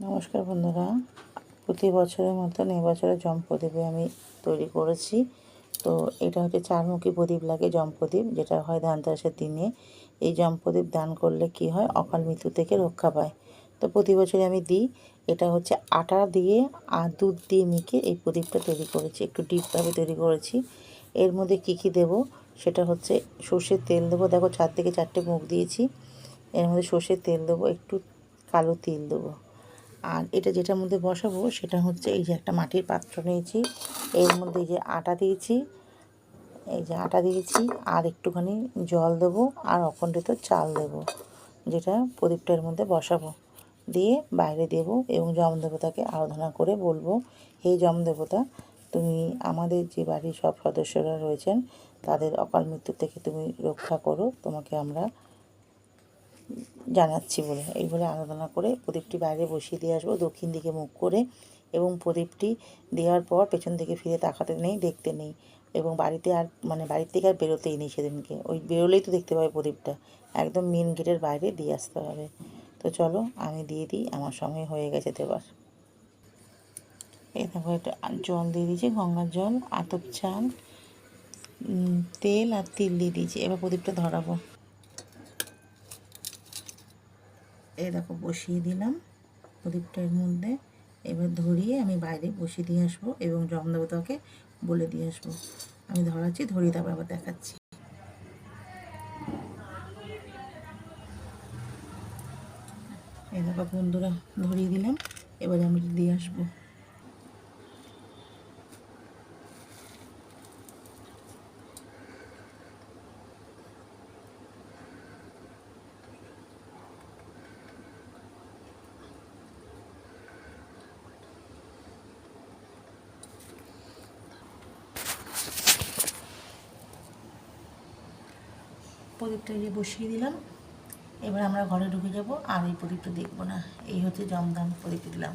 নমস্কার বন্ধুরা। প্রতি বছরের মতন এবছরে জম প্রদীপে আমি তৈরি করেছি। তো এটা হচ্ছে চারমুখী প্রদীপ লাগে জম প্রদীপ যেটা হয় ধানতেরাসের দিনে। এই জম প্রদীপ দান করলে কি হয়? অকাল মৃত্যু থেকে রক্ষা পায়। তো প্রতি বছরে আমি দিই। এটা হচ্ছে আটা দিয়ে আর দুধ দিয়ে মেখে এই প্রদীপটা তৈরি করেছি। একটু ডিপভাবে তৈরি করেছি। এর মধ্যে কি কি দেব? সেটা হচ্ছে সর্ষের তেল দেবো। দেখো চার থেকে চারটে মুখ দিয়েছি। এর মধ্যে সর্ষের তেল দেবো, একটু কালো তিল দেবো। আর এটা যেটার মধ্যে বসাবো, সেটা হচ্ছে এই যে একটা মাটির পাত্র নিয়েছি। এর মধ্যে যে আটা দিয়েছি, এই যে আটা দিয়েছি, আর একটুখানি জল দেবো, আর অখণ্ডিত চাল দেবো, যেটা প্রদীপটার মধ্যে বসাবো। দিয়ে বাইরে দেব এবং যম দেবতাকে আরাধনা করে বলব, হে যম দেবতা, তুমি আমাদের যে বাড়ির সব সদস্যরা রয়েছেন, তাদের অকাল মৃত্যু থেকে তুমি রক্ষা করো। তোমাকে আমরা জানাচ্ছি বলে। এই বলে আরাধনা করে প্রদীপটি বাইরে বসিয়ে দিয়ে আসব, দক্ষিণ দিকে মুখ করে এবং প্রদীপটি দেওয়ার পর পেছন দিকে ফিরে তাকাতে নেই, দেখতে নেই এবং বাড়িতে আর মানে বাড়ির থেকে আর বেরোতেই নেই সেদিনকে। ওই বেরোলেই তো দেখতে পাবে প্রদীপটা। একদম মেন গেটের বাইরে দিয়ে আসতে হবে। তো চলো, আমি দিয়ে দিই, আমার সময় হয়ে গেছে দেবার এই দেখো এটা জল দিয়ে দিয়েছি, গঙ্গার জল, আতপ চাল তেল আর তিল দিয়ে দিয়েছি। এবার প্রদীপটা ধরাবো। এই দেখো বসিয়ে দিলাম প্রদীপটার মধ্যে। এবার ধরিয়ে আমি বাইরে বসিয়ে দিয়ে আসব এবং জমদেবতাকে বলে দিয়ে আসব। আমি ধরাচ্ছি, ধরিয়ে তারপর আবার দেখাচ্ছি। এ দেখো বন্ধুরা, ধরিয়ে দিলাম। এবারে আমি দিয়ে আসব। প্রদীপটা যে বসিয়ে দিলাম। এবার আমরা ঘরে ঢুকে যাব আর এই প্রদীপটা দেখব না। এই হচ্ছে জমদান প্রদীপ দিলাম।